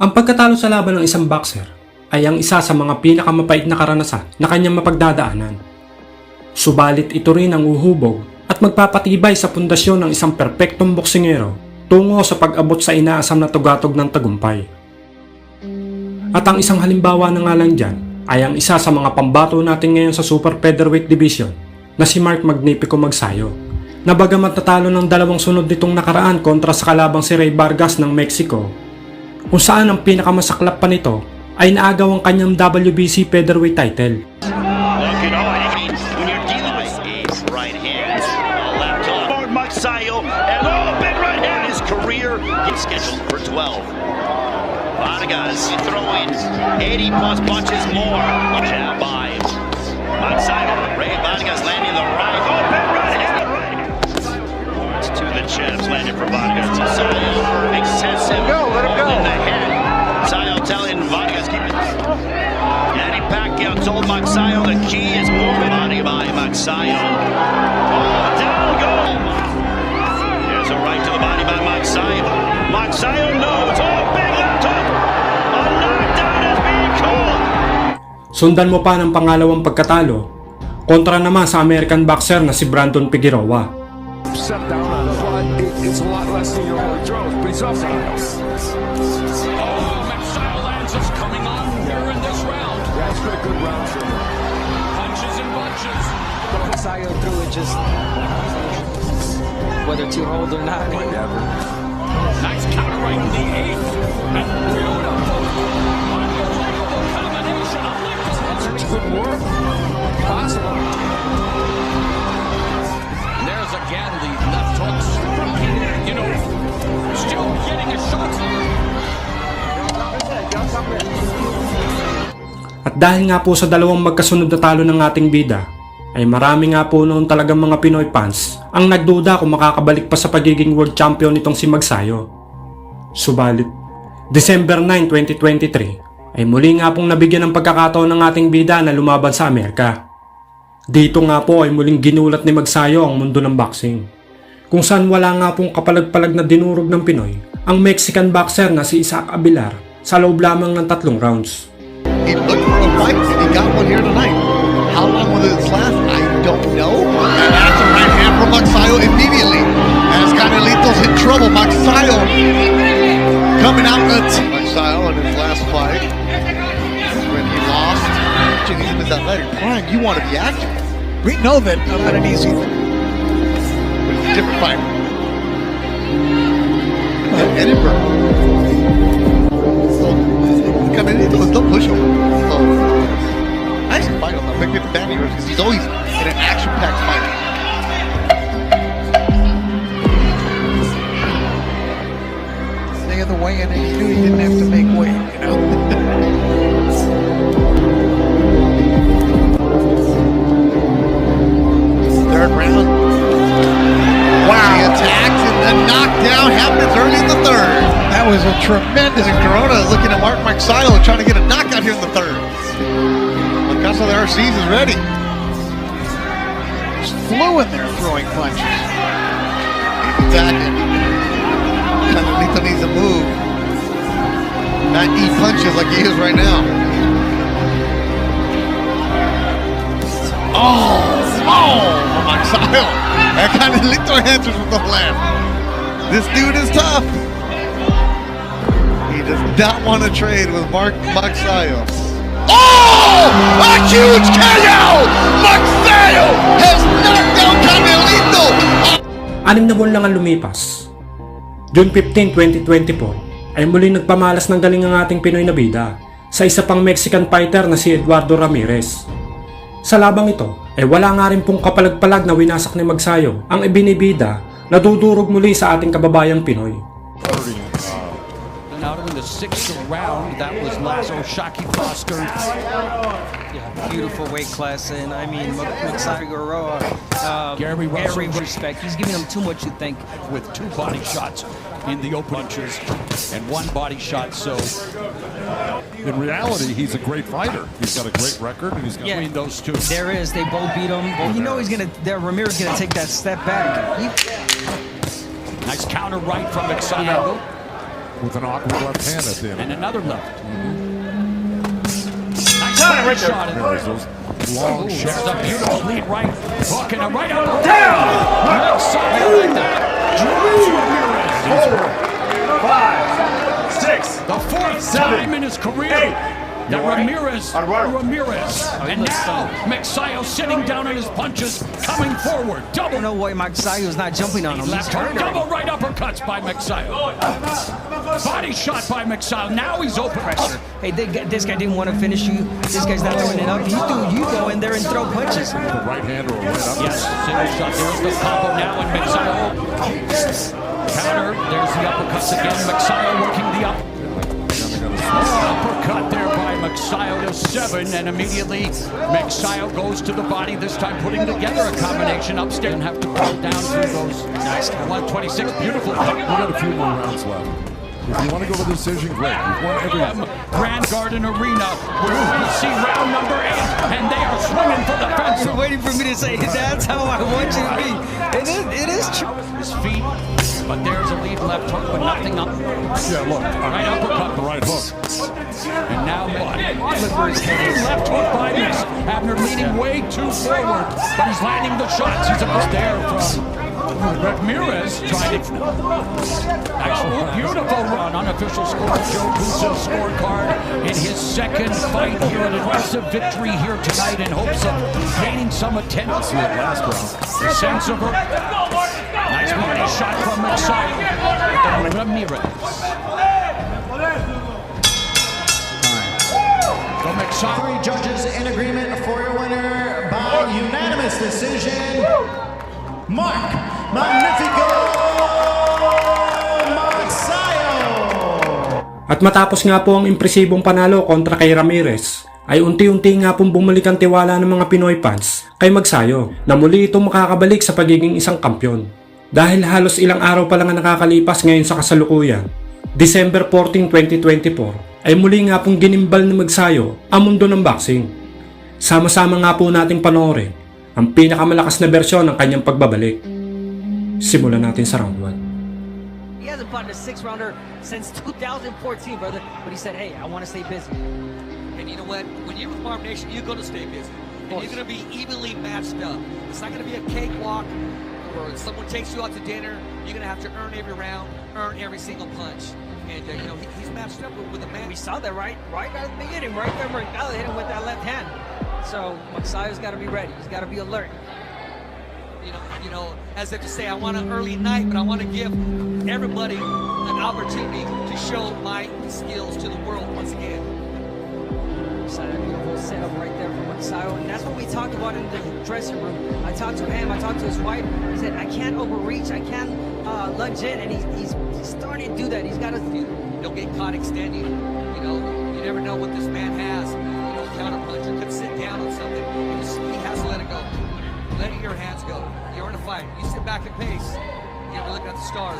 Ang pagkatalo sa laban ng isang boxer ay ang isa sa mga pinakamapait na karanasan na kanyang mapagdadaanan. Subalit ito rin ang uhubog at magpapatibay sa pundasyon ng isang perpektong boksingero tungo sa pag-abot sa inaasam na tugatog ng tagumpay. At ang isang halimbawa na nga lang dyan ay ang isa sa mga pambato natin ngayon sa Super Featherweight Division na si Mark Magnifico Magsayo na bagamat natalo ng dalawang sunod nitong nakaraan kontra sa kalabang si Ray Vargas ng Mexico kung saan ang pinakamasaklap pa nito ay naagaw ang kanyang WBC Featherweight title. Looking on. When you're dealing with Ace right hand, left hook. Forward Magsayo, and oh, big right hand. His career is scheduled for 12. Vargas throwing 80 plus punches more. Jab by Magsayo. Ray Vargas landing the right. Right hand. It's to the chest, landing for Vargas. Magsayo, excessive. Go. In the head. Magsayo telling Vargas, keep it. Manny Pacquiao told Magsayo the key is moving. Body by Magsayo. Oh, down goes. There's a right to the body by Magsayo. Magsayo knows. Oh, big left hook. A knockdown is being called. Sundan mo pa ng pangalawang pagkatalo kontra naman sa American boxer na si Brandon Figueroa. Step down on the front, it, it's a lot less than your early throws, but he's up Oh, just whether to hold or not. Never. Nice counter right in the eighth. And beautiful. Unbelievable combination of lift. Good work. Possible. And there's again the left hooks. You know, still getting a shot. At dahil nga po sa dalawang magkasunod na talo ng ating bida, ay marami nga po noon talagang mga Pinoy fans ang nagduda kung makakabalik pa sa pagiging world champion nitong si Magsayo. Subalit, December 9, 2023 ay muli nga pong nabigyan ng pagkakataon ng ating bida na lumaban sa Amerika. Dito nga po ay muling ginulat ni Magsayo ang mundo ng boxing. Kung saan wala nga pong kapalag-palag na dinurog ng Pinoy ang Mexican boxer na si Isaac Abilar sa loob lamang ng tatlong rounds. He looked for a fight and he got one here tonight. How long will this last? I don't know. And that's a right hand from Maxayo immediately. As Canelitos in trouble. Magsayo coming out. Magsayo in his last fight. When he lost. In his athletic prime. You want to be active. We know that I'm not an easy. But it's a different fight. Edinburgh. So, don't push him. So, fight on the big big Danny because he's always in an action-packed fight. Day of the weigh-in, and he knew he didn't have to make weight. You know. Third round. Wow. He attacks and the knockdown happens early in the third. That was a tremendous. And Corona looking at Mark Mike Maxilo trying to get a knockout here in the third. Picasso the RCs is ready. Just flew in there throwing punches. He's attacking. Canelito needs to move. Not eat punches like he is right now. Oh, oh, from Maxilo. And Canelito answers with the left. This dude is tough. He does not want to trade with Mark Maxayo. Oh! A huge KO! Maxayo has knocked down Canelito! Anim na buwan lang ang lumipas. June 15, 2024 ay muli nagpamalas ng galing ang ating Pinoy na bida sa isa pang Mexican fighter na si Eduardo Ramirez. Sa labang ito ay wala nga rin pong kapalag-palag na winasak ni Magsayo ang ibinibida na dudurog muli sa ating kababayang Pinoy. And out in the sixth round, that was Lazo Shaki Foster. Yeah, beautiful weight class, and I mean, Maxai Figueroa, um, Gary Russell. every respect. He's giving him too much to think. with two body shots in the open punches and one body shot. So In reality, he's a great fighter. He's got a great record, and he's got Yeah. between those two, There is. They both beat him. But you know he's gonna. There, Ramirez gonna take that step back. He, nice counter right from Exayo. With an awkward left hand at the end. And another left. Nice body shot. There's those long There's shots. a beautiful lead right hook and a right up. Down! Outside like that. Drives Ramirez. Six. The fourth Seven. time in his career Eight. that You all right? Ramirez, right. Ramirez, oh, and now Mexayo sitting down on his punches, coming forward. double. I don't know why Magsayo's not jumping on him. He's left hook, double right uppercuts by Mexayo. Body shot by Mexayo. Now he's open. Pressure. Hey, they, this guy didn't want to finish you. This guy's not throwing it up. He threw you go in there and throw punches. The right hand or right up. Yes, single shot. There's the combo now, and Mexayo counter. There's the uppercuts again. Mexayo working the up. Uppercut there by Mexayo to seven, and immediately Mexayo goes to the body, this time putting together a combination upstairs and have to pull down through those. Nice 126, beautiful. We got a few more rounds left. If you want to go to the decision, great. You've won every. Grand Garden Arena, where we see round number eight, and they are swinging for the fence. You're waiting for me to say that's how I want you to be. It is, it is true. His feet, but there's a lead left hook, but nothing up. Yeah, look. Right uppercut. The right hook. And now Look where his head is. left hook by Mason. Abner leaning way too forward, but he's landing the shots. He's about there from Ramirez trying to. Nice, beautiful run. Unofficial score. Joe Kusa scorecard in his second fight here. An impressive victory here tonight in hopes of gaining some attention. Last round. The sense of her. Nice body shot from Messiah. Ramirez. From Messiah. Three judges in agreement for your winner by unanimous decision, Mark Magnifico Magsayo. At matapos nga po ang impresibong panalo kontra kay Ramirez, ay unti-unti nga pong bumalik ang tiwala ng mga Pinoy fans kay Magsayo na muli itong makakabalik sa pagiging isang kampyon. Dahil halos ilang araw pa lang ang nakakalipas ngayon sa kasalukuyan, December 14, 2024, ay muli nga pong ginimbal ni Magsayo ang mundo ng boxing. Sama-sama nga po nating panoorin ang pinakamalakas na bersyon ng kanyang pagbabalik. Simulan natin sa round 1. He hasn't fought a six rounder since 2014, brother. But he said, hey, I want to stay busy. And you know what? When you're with Farm Nation, you're going to stay busy. And you're going to be evenly matched up. It's not going to be a cakewalk or someone takes you out to dinner. You're going to have to earn every round, earn every single punch. And, uh, you know, he, he's matched up with, with a man. We saw that right, right at the beginning, right there. Mercado hit him with that left hand. So Magsayo's got to be ready. He's got to be alert. You know, you know, as if to say, I want an early night, but I want to give everybody an opportunity to show my skills to the world once again. A beautiful setup right there from Magsayo, and that's what we talked about in the dressing room. I talked to him, I talked to his wife. He said, I can't overreach, I can't uh, lunge in, and he's, he's, starting to do that. He's got to. Don't get caught extending. You know, you never know what this man has. Let your hands go. You're in a fight. You sit back and pace. You're looking at the stars.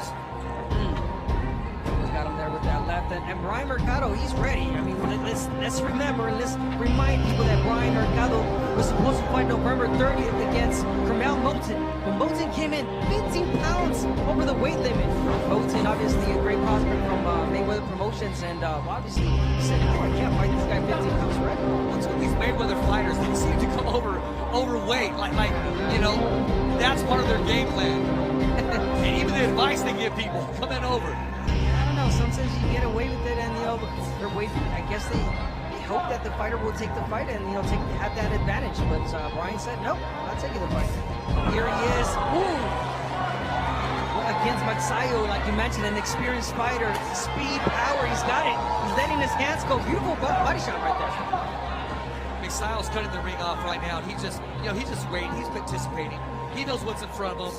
He's got him there with that left. And, and Brian Mercado, he's ready. I mean, let- let's let's remember and let's remind people that Brian Mercado was supposed to fight November 30th against Carmel Moulton. But Moulton came in 15 pounds over the weight limit. Moulton, obviously a great prospect from uh, Mayweather Promotions, and uh, obviously he said, no, I can't fight this guy 15 pounds forever. What's with these Mayweather fighters? They seem to come over overweight. Like, like you know, that's part of their game plan. and even the advice they give people, come in over. I don't know. Sometimes you get away with it, and you know, they're waiting. I guess they, they hope that the fighter will take the fight and you know take have that advantage. But uh, Brian said, "Nope, not taking the fight." Here he is. Ooh. Against Magsayo, like you mentioned, an experienced fighter, speed, power. He's got it. He's letting his hands go. Beautiful body shot right there. McStyles cutting the ring off right now. He just, you know, he's just waiting. He's participating. He knows what's in front of him.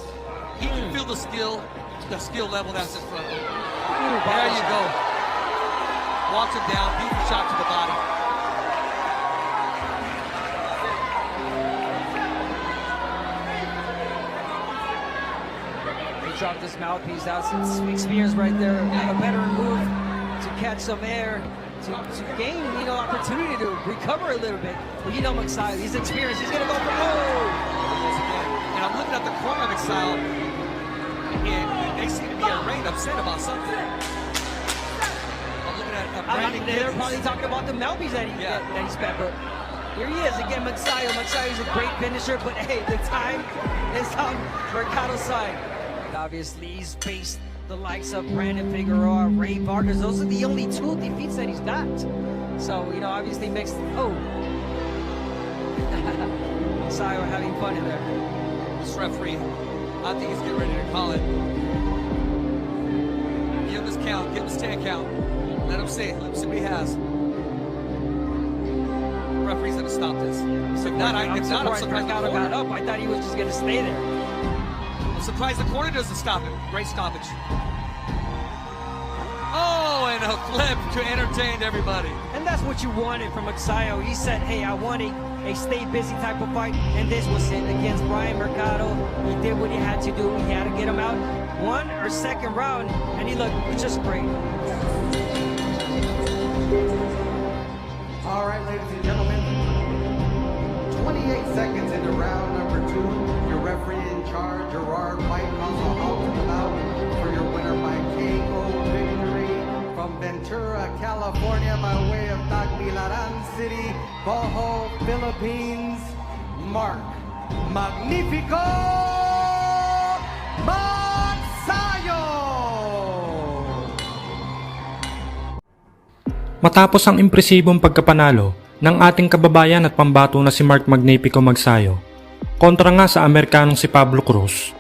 He can feel the skill, the skill level that's in front of him. There you go. Walks him down, beautiful shot to the body. He dropped his mouthpiece out. Experience right there. A better move to catch some air. To, to gain, you know, opportunity to recover a little bit. But you know Magsayo, he's experienced. He's gonna go for oh! And I'm looking at the corner of McStyle, and they seem to be arraigned upset about something. I mean, they're probably talking about the Melbies that he that, that he spent, but here he is again. Magsayo is a great finisher, but hey, the time is on Mercado's side. Obviously, he's faced the likes of Brandon Figueroa, Ray Vargas. Those are the only two defeats that he's got. So you know, obviously makes oh. Sorry, we're having fun in there. This referee, I think he's getting ready to call it. Give him his count. Give him his 10 count. Let him see. Let him see what he has. Referee's gonna stop this. If not, I, I'm if not, I'm surprised surprised the Mercado corner. got up. I thought he was just gonna stay there. I'm surprised the corner doesn't stop him. Great stoppage. And a flip to entertain everybody. And that's what you wanted from Magsayo. He said, hey, I want a, a stay busy type of fight. And this was it against Brian Mercado. He did what he had to do. He had to get him out one or second round. And he looked just great. All right, ladies and gentlemen, 28 seconds into round number two. Your referee in charge, Gerard White, calls a halt to the bout for your winner by KO victory from Ventura, California, by way of Tagbilaran City, Bohol, Philippines, Mark Magnifico Magsayo! Matapos ang impresibong pagkapanalo ng ating kababayan at pambato na si Mark Magnifico Magsayo, kontra nga sa Amerikanong si Pablo Cruz.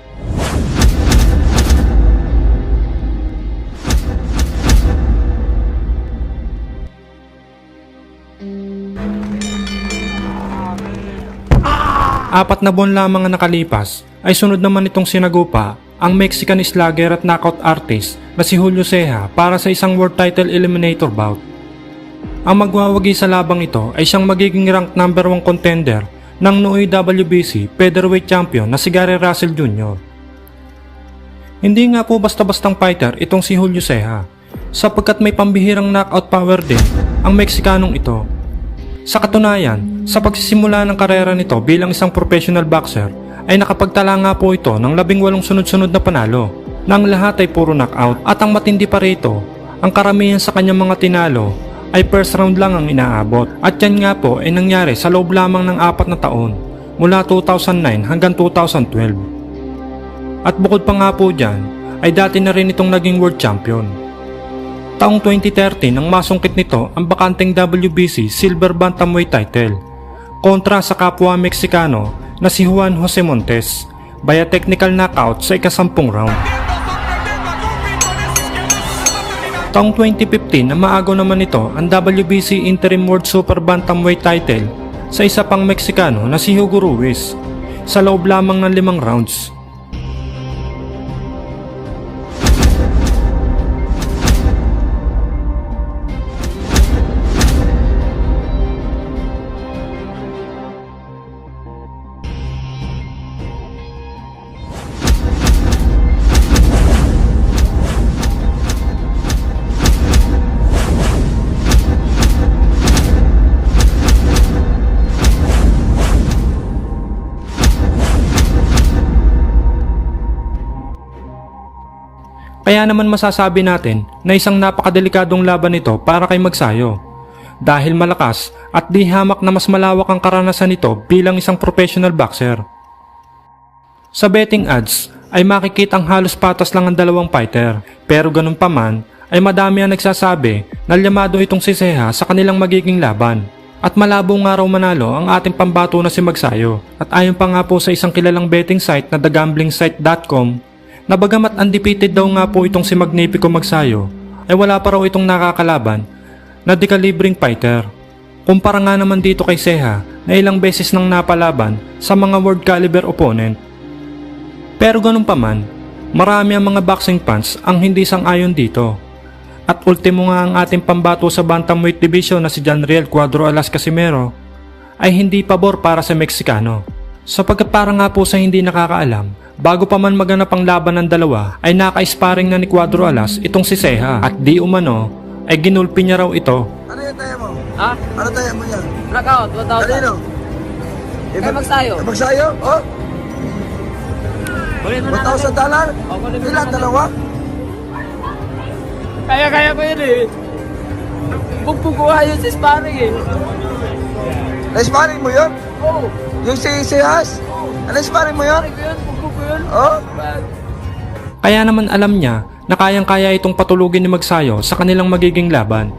Apat na buwan lamang ang nakalipas ay sunod naman itong sinagupa ang Mexican slugger at knockout artist na si Julio Ceja para sa isang world title eliminator bout. Ang magwawagi sa labang ito ay siyang magiging rank number 1 contender ng nooy WBC featherweight champion na si Gary Russell Jr. Hindi nga po basta-bastang fighter itong si Julio Ceja sapagkat may pambihirang knockout power din ang Meksikanong ito. Sa katunayan, sa pagsisimula ng karera nito bilang isang professional boxer ay nakapagtala nga po ito ng labing walong sunod-sunod na panalo na ang lahat ay puro knockout at ang matindi pa rito, ang karamihan sa kanyang mga tinalo ay first round lang ang inaabot at yan nga po ay nangyari sa loob lamang ng apat na taon mula 2009 hanggang 2012. At bukod pa nga po dyan ay dati na rin itong naging world champion. Taong 2013 nang masungkit nito ang bakanteng WBC Silver Bantamweight title kontra sa kapwa Meksikano na si Juan Jose Montes via technical knockout sa ikasampung round. Taong 2015 na maagaw naman ito ang WBC Interim World Super Bantamweight title sa isa pang Meksikano na si Hugo Ruiz sa loob lamang ng limang rounds. Kaya naman masasabi natin na isang napakadelikadong laban ito para kay Magsayo. Dahil malakas at di hamak na mas malawak ang karanasan nito bilang isang professional boxer. Sa betting odds ay makikita ang halos patas lang ang dalawang fighter pero ganun pa man ay madami ang nagsasabi na lyamado itong si Ceja sa kanilang magiging laban. At malabo nga raw manalo ang ating pambato na si Magsayo. At ayon pa nga po sa isang kilalang betting site na thegamblingsite.com na bagamat undefeated daw nga po itong si Magnifico Magsayo ay wala pa raw itong nakakalaban na dekalibring fighter. Kumpara nga naman dito kay Ceja na ilang beses nang napalaban sa mga world caliber opponent. Pero ganun pa man, marami ang mga boxing fans ang hindi sang-ayon dito. At ultimo nga ang ating pambato sa bantamweight division na si Janriel Cuadro Alas Casimero ay hindi pabor para sa Meksikano. Sapagkat para nga po sa hindi nakakaalam, bago pa man maganap ang laban ng dalawa ay naka-sparring na ni Cuadro Alas itong si Ceja at di umano ay ginulpi niya raw ito. Ano yung tayo mo? Ha? Ano tayo mo yan? Knockout, 1,000. Kanino? Kay Magsayo. Kay Magsayo? Oh, Kunin mo na 1,000 dollar? O, kunin mo Ilan? Dalawa? Kaya, kaya ko yun eh. Nga yun sa sparring eh. Na-sparring mo yun? Oo. Yung si, si Has? Na-sparring mo yun? Sparring ko yun, yun. Oh? Kaya naman alam niya na kayang-kaya itong patulugin ni Magsayo sa kanilang magiging laban.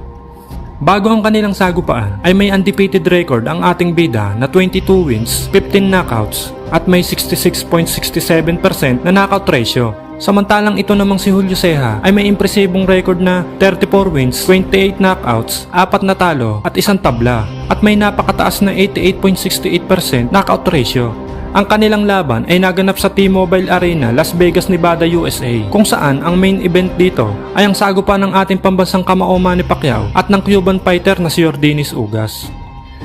Bago ang kanilang sagupaan ay may undefeated record ang ating bida na 22 wins, 15 knockouts at may 66.67% na knockout ratio. Samantalang ito namang si Julio Ceja ay may impresibong record na 34 wins, 28 knockouts, 4 na talo at isang tabla at may napakataas na 88.68% knockout ratio. Ang kanilang laban ay naganap sa T-Mobile Arena, Las Vegas, Nevada, USA kung saan ang main event dito ay ang sagupa ng ating pambansang kamao Manny Pacquiao at ng Cuban fighter na si Yordenis Ugas.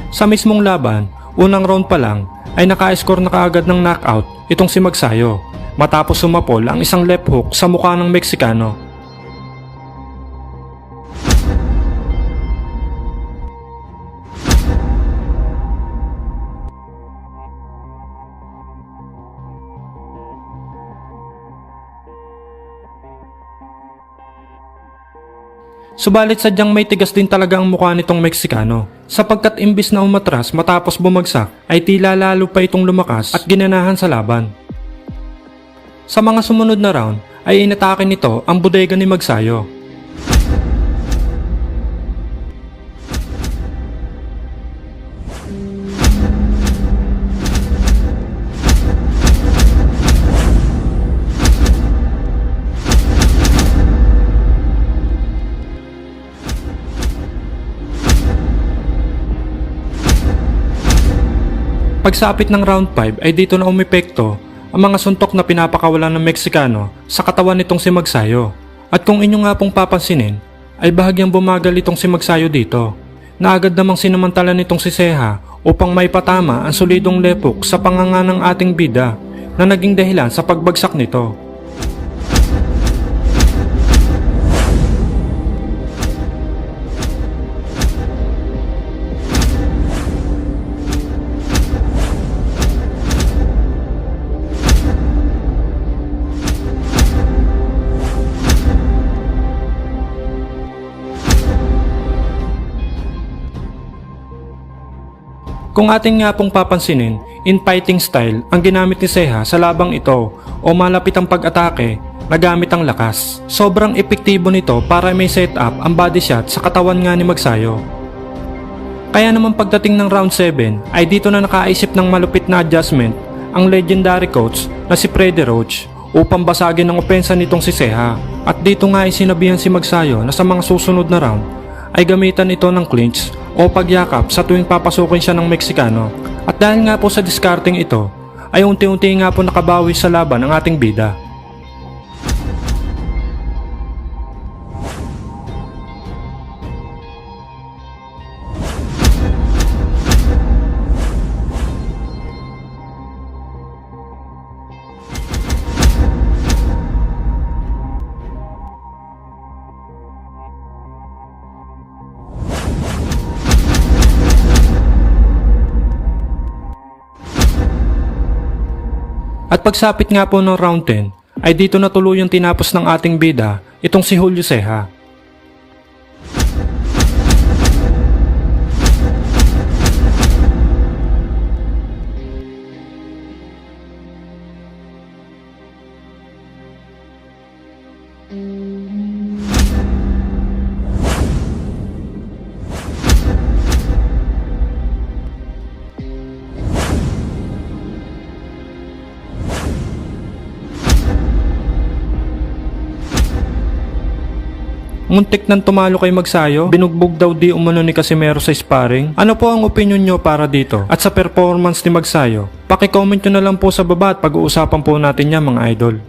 Sa mismong laban, unang round pa lang ay naka-score na kaagad ng knockout itong si Magsayo matapos sumapol ang isang left hook sa mukha ng Meksikano. Subalit sadyang may tigas din talaga ang mukha nitong Meksikano sapagkat imbis na umatras matapos bumagsak ay tila lalo pa itong lumakas at ginanahan sa laban. Sa mga sumunod na round ay inatake nito ang bodega ni Magsayo. Pagsapit ng round 5 ay dito na umepekto ang mga suntok na pinapakawalan ng Meksikano sa katawan nitong si Magsayo. At kung inyo nga pong papansinin, ay bahagyang bumagal itong si Magsayo dito na agad namang sinamantala nitong si Seha upang may patama ang solidong lepok sa panganga ng ating bida na naging dahilan sa pagbagsak nito. Kung ating nga pong papansinin, in fighting style ang ginamit ni Seha sa labang ito o malapit ang pag-atake na gamit ang lakas. Sobrang epektibo nito para may setup ang body shot sa katawan nga ni Magsayo. Kaya naman pagdating ng round 7 ay dito na nakaisip ng malupit na adjustment ang legendary coach na si Freddy Roach upang basagin ang opensa nitong si Seha. At dito nga ay sinabihan si Magsayo na sa mga susunod na round ay gamitan ito ng clinch o pagyakap sa tuwing papasukin siya ng Meksikano. At dahil nga po sa discarding ito, ay unti-unti nga po nakabawi sa laban ang ating bida. At pagsapit nga po ng round 10, ay dito na tuluyang tinapos ng ating bida itong si Julio Ceja. Muntik nang tumalo kay Magsayo, binugbog daw di umano ni Casimero sa sparring. Ano po ang opinion nyo para dito? At sa performance ni Magsayo? Paki-comment nyo na lang po sa baba at pag-uusapan po natin yan mga idol.